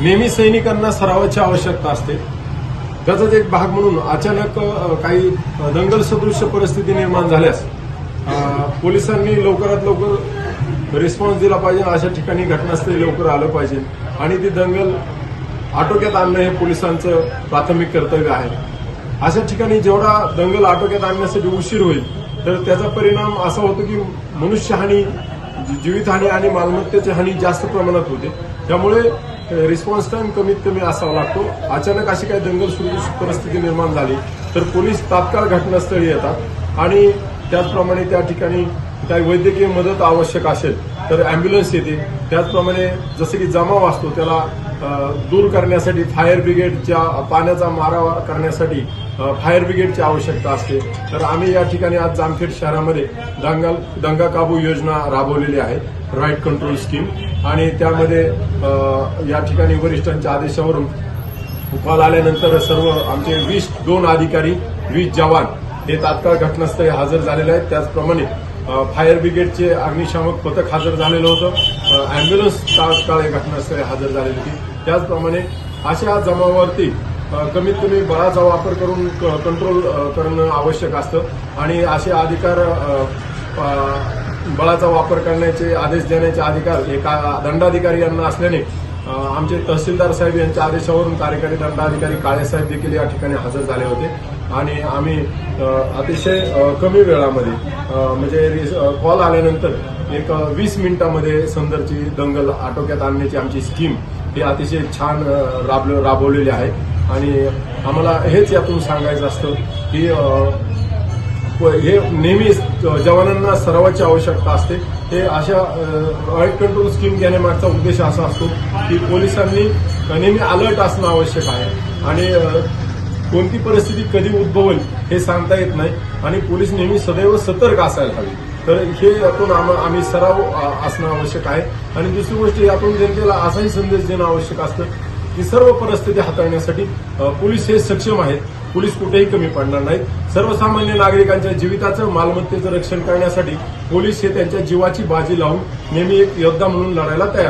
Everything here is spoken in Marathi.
नेहमी सैनिकांना सरावाची आवश्यकता असते. त्याचाच एक भाग म्हणून अचानक काही दंगल सदृश्य परिस्थिती निर्माण झाल्यास पोलिसांनी लवकरात लवकर रिस्पॉन्स दिला पाहिजे. अशा ठिकाणी घटनास्थळी लवकर आलं पाहिजे. आणि ती दंगल आटोक्यात आणणं हे पोलिसांचं प्राथमिक कर्तव्य आहे. अशा ठिकाणी जेवढा दंगल आटोक्यात आणण्यासाठी उशीर होईल तर त्याचा परिणाम असा होतो की मनुष्यहानी जी- जीवितहानी आणि मालमत्तेची हानी जास्त प्रमाणात होते. त्यामुळे रिस्पॉन्स टाइम कमीत कमी असावा लागतो. अचानक अशी काही दंगल सुरू परिस्थिती निर्माण झाली. तर पोलीस तात्काळ घटनास्थळी येतात. आणि त्याचप्रमाणे त्या ठिकाणी काही वैद्यकीय मदत आवश्यक असेल तर अँब्युलन्स येते. त्याचप्रमाणे जसं की जमाव असतो त्याला दूर करण्यासाठी फायर ब्रिगेडच्या पाण्याचा मारा करण्यासाठी फायर ब्रिगेडची आवश्यकता असते. तर आम्ही या ठिकाणी आज जामखेड शहरामध्ये दंगल दंगा काबू योजना राबवलेली आहे राईट कंट्रोल स्कीम. आणि त्यामध्ये या ठिकाणी वरिष्ठांच्या आदेशावरून कॉल आल्यानंतर सर्व आमचे वीस दोन अधिकारी वीस जवान हे तात्काळ घटनास्थळी हजर झालेले आहेत. त्याचप्रमाणे फायर ब्रिगेडचे अग्निशामक पथक हजर झालेलं होतं. ॲम्ब्युलन्स अँब्युलन्स तात्काळ घटनास्थळी हजर झालेली होती. त्याचप्रमाणे अशा जमावावरती कमीत कमी बळाचा वापर करून क- कंट्रोल करणं आवश्यक असतं. आणि असे अधिकार बळाचा वापर करण्याचे आदेश देण्याचे अधिकार एका दंडाधिकारी यांना असल्याने आमचे तहसीलदार साहेब यांच्या आदेशावरून कार्यकारी दंडाधिकारी काळेसाहेब देखील या ठिकाणी हजर झाले होते. आणि आम्ही अतिशय कमी वेळामध्ये म्हणजे कॉल आल्यानंतर एक वीस मिनिटामध्ये संदरची दंगल आटोक्यात आणण्याची आमची स्कीम ही अतिशय छान अ, राबल राबवलेली आहे. आणि आम्हाला हेच यातून सांगायचं असतं की हे नेहमी जवानांना सरावाची आवश्यकता असते. हे अशा राईट कंट्रोल स्कीम घेण्यामागचा उद्देश असा असतो की पोलिसांनी नेहमी अलर्ट असणं आवश्यक आहे. आणि कोणती परिस्थिती कधी उद्भवेल हे सांगता येत नाही. आणि पोलीस नेहमी सदैव सतर्क असायला हवी. तर हे यातून आम्ही सराव असणं आवश्यक आहे. आणि दुसरी गोष्ट यातून जनतेला असाही संदेश देणं आवश्यक असतं की सर्व परिस्थिती हाताळण्यासाठी पोलीस हे सक्षम आहेत. पोलीस कुठेही कमी पडणार नाहीत. सर्वसामान्य नागरिकांच्या जीविताचं मालमत्तेचं रक्षण करण्यासाठी पोलीस हे त्यांच्या जीवाची बाजी लावून नेहमी एक योद्धा म्हणून लढायला तयार